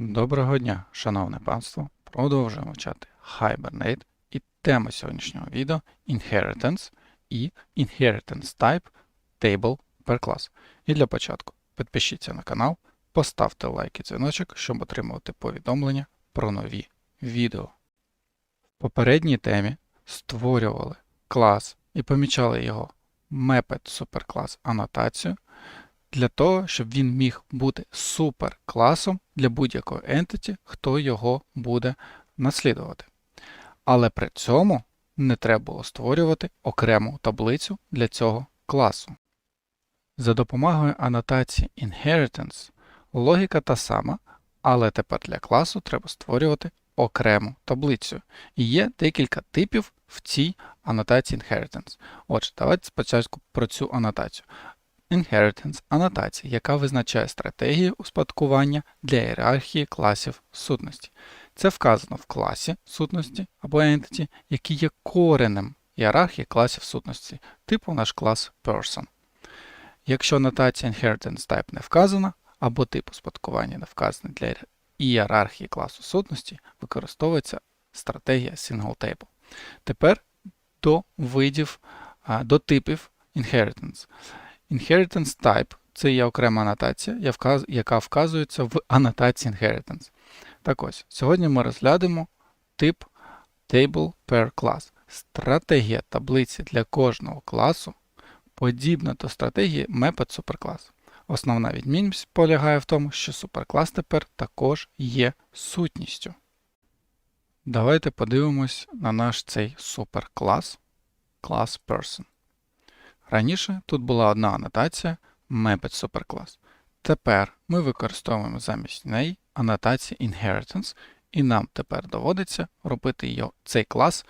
Доброго дня, шановне панство! Продовжуємо вчати Hibernate і тема сьогоднішнього відео Inheritance і Inheritance Type Table per Class. І для початку підпишіться на канал, поставте лайк і дзвіночок, щоб отримувати повідомлення про нові відео. В попередній темі створювали клас і помічали його Mapped Superclass анотацію для того, щоб він міг бути суперкласом для будь-якої entity, хто його буде наслідувати. Але при цьому не треба було створювати окрему таблицю для цього класу. За допомогою анотації Inheritance логіка та сама, але тепер для класу треба створювати окрему таблицю. І є декілька типів в цій анотації Inheritance. Отже, давайте спочатку про цю анотацію. Inheritance анотація, яка визначає стратегію успадкування для ієрархії класів сутності. Це вказано в класі сутності або entity, який є коренем ієрархії класів сутності, типу наш клас person. Якщо анотація Inheritance Type не вказана, або тип успадкування не вказаний для ієрархії класу сутності, використовується стратегія Single Table. Тепер до видів, до типів Inheritance. Inheritance Type це є окрема анотація, яка вказується в анотації Inheritance. Так ось, сьогодні ми розглянемо тип Table per Class. Стратегія таблиці для кожного класу подібна до стратегії Mapped Superclass. Основна відмінність полягає в тому, що суперклас тепер також є сутністю. Давайте подивимось на наш цей суперклас, клас Person. Раніше тут була одна анотація Mapped Superclass. Тепер ми використовуємо замість неї анотацію Inheritance, і нам тепер доводиться робити його, цей клас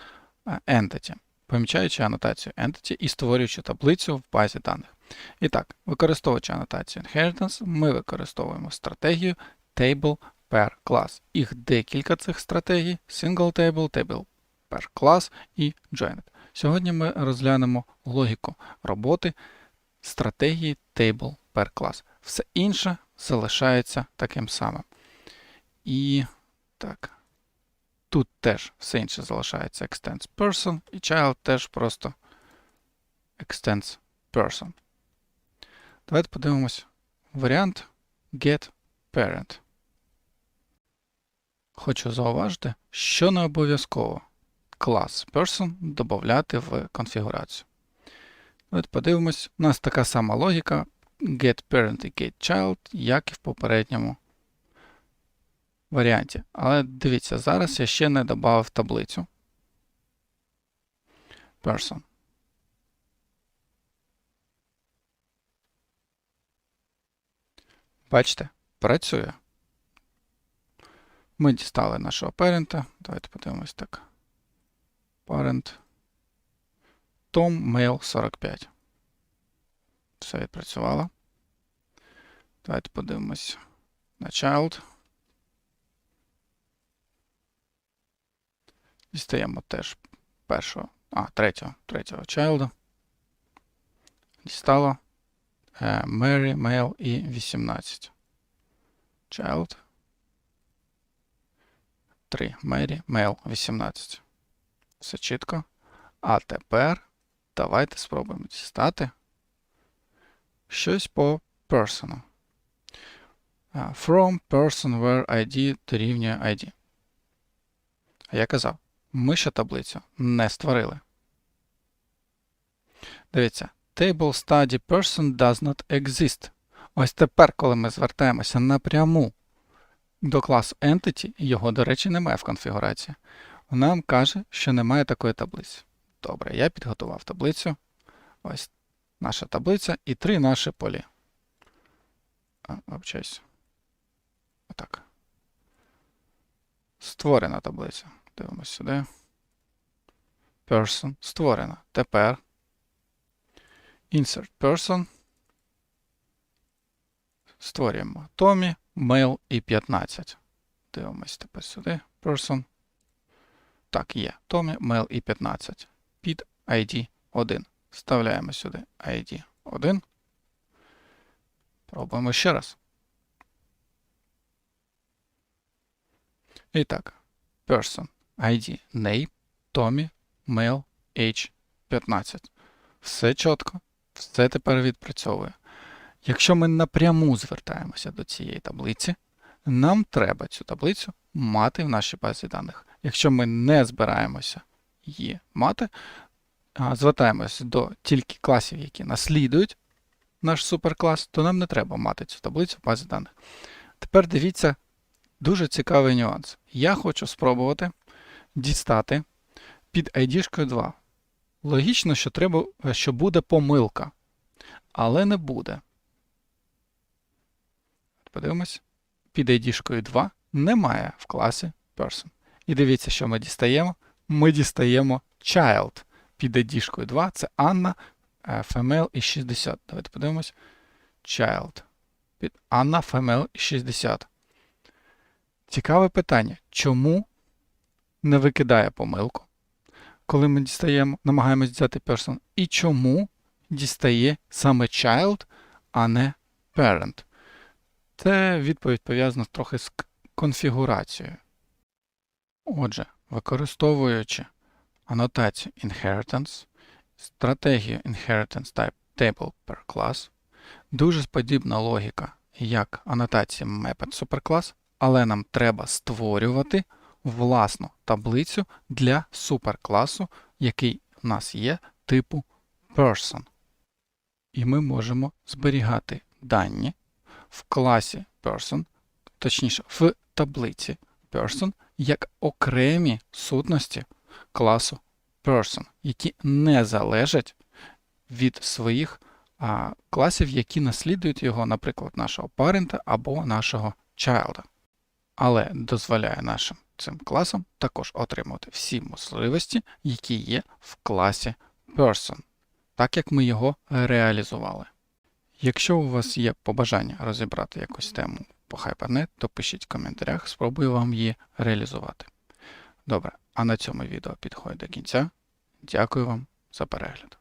е, Entity, помічаючи анотацію Entity і створюючи таблицю в базі даних. І так, використовуючи анотацію Inheritance, ми використовуємо стратегію Table per Class. Їх декілька цих стратегій: Single Table, Table per Class і Joined. Сьогодні ми розглянемо логіку роботи стратегії Table per Class. Все інше залишається таким самим. І так, тут теж все інше залишається extends person, і child теж просто extends person. Давайте подивимось варіант get parent. Хочу зауважити, що не обов'язково клас person додати в конфігурацію. От подивимось, у нас така сама логіка getParent і getChild, як і в попередньому варіанті. Але дивіться, зараз я ще не додав таблицю. Person. Бачите, працює. Ми дістали нашого парента. Давайте подивимось так. Parent. Tom Mail 45. Все відпрацювало. Давайте подивимось на child. Дістаємо теж першого, а, третього, третього чайлда. Дістало е, Mary, Mail і 18. Child. 3. Mary, Mail, 18. Все чітко. А тепер давайте спробуємо дістати щось по person. From person where ID дорівнює ID. А я казав, ми ще таблицю не створили. Дивіться, table study person does not exist. Ось тепер, коли ми звертаємося напряму до класу Entity, його, до речі, немає в конфігурації нам каже, що немає такої таблиці. Добре, я підготував таблицю. Ось наша таблиця і три наші полі. Обчаюсь. Отак. Створена таблиця. Дивимося сюди. Person. Створена. Тепер. Insert person. Створюємо Tommy, mail і 15. Дивимось тепер сюди. Person. Так, є. Томі, mail і 15 під ID 1. Вставляємо сюди ID 1. Пробуємо ще раз. І так, person, ID, name, Tommy, mail, age, 15. Все чітко, все тепер відпрацьовує. Якщо ми напряму звертаємося до цієї таблиці, нам треба цю таблицю мати в нашій базі даних. Якщо ми не збираємося її мати, звертаємося до тільки класів, які наслідують наш суперклас, то нам не треба мати цю таблицю в базі даних. Тепер дивіться дуже цікавий нюанс. Я хочу спробувати дістати під ID 2. Логічно, що треба, що буде помилка, але не буде. Подивимось. Під ID 2 немає в класі person. І дивіться, що ми дістаємо. Ми дістаємо child. Під ID 2 це Анна, е, female і 60. Давайте подивимось. Child. Під Анна, female і 60. Цікаве питання. Чому не викидає помилку, коли ми дістаємо, намагаємось взяти person? І чому дістає саме child, а не parent? Це відповідь пов'язана трохи з конфігурацією. Отже, використовуючи анотацію inheritance, стратегію inheritance type table per class, дуже подібна логіка, як анотація method superclass, але нам треба створювати власну таблицю для суперкласу, який в нас є типу person. І ми можемо зберігати дані в класі person, точніше, в таблиці person, як окремі сутності класу person, які не залежать від своїх а, класів, які наслідують його, наприклад, нашого парента або нашого чайлда. Але дозволяє нашим цим класам також отримувати всі можливості, які є в класі person, так як ми його реалізували. Якщо у вас є побажання розібрати якусь тему по Hypernet, то пишіть в коментарях, спробую вам її реалізувати. Добре, а на цьому відео підходить до кінця. Дякую вам за перегляд.